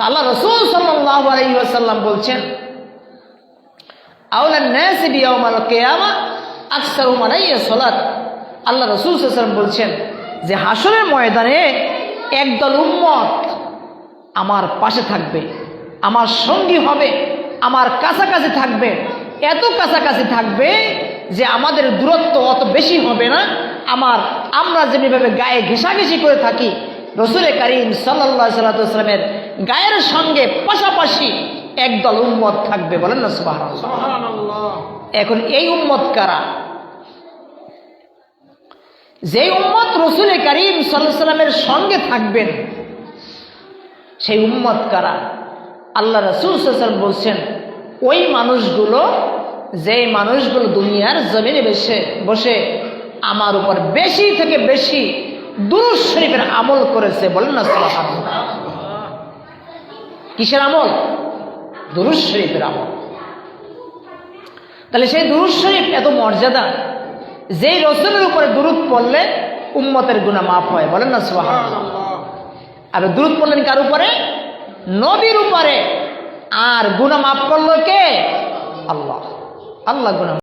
তা আল্লাহ রসুল সাল্লাহ আলাইসাল্লাম বলছেন আল্লাহ রসুল বলছেন যে হাসরের ময়দানে একদল উম্মত আমার পাশে থাকবে, আমার সঙ্গী হবে, আমার কাছাকাছি থাকবে, এত কাছাকাছি থাকবে যে আমাদের দূরত্ব অত বেশি হবে না। আমার, আমরা যেভাবে গায়ে ঘেঁষাঘেঁষি করে থাকি, রসুলের করিম সাল্লাহ সাল্লামের গায়ের সঙ্গে পাশাপাশি একদল উম্মত থাকবে বলেন না সুবাহ এখন এই উম্মত কারা? যে উম্মত রসুল করিম সাল্লামের সঙ্গে থাকবেন সেই উম্মত কারা? আল্লাহ রসুল বলছেন ওই মানুষগুলো যে মানুষগুলো দুনিয়ার জমিনে বসে বসে আমার উপর বেশি থেকে বেশি দুরুজ শরীফের আমল করেছে বলেন না সাল্লাহ কিসের আমল? দুরুজ শরীফের আমল। তাহলে সেই দুরুদ শরীফ এত মর্যাদা যেই রসুলের উপরে দুরুদ পড়লে উম্মতের গুণা মাফ হয় বলেন না সোহান আর দুরুদ পড়লেন কার উপরে? নবীর উপরে। আর গুণা মাফ করল কে? আল্লাহ। আল্লাহ গুণা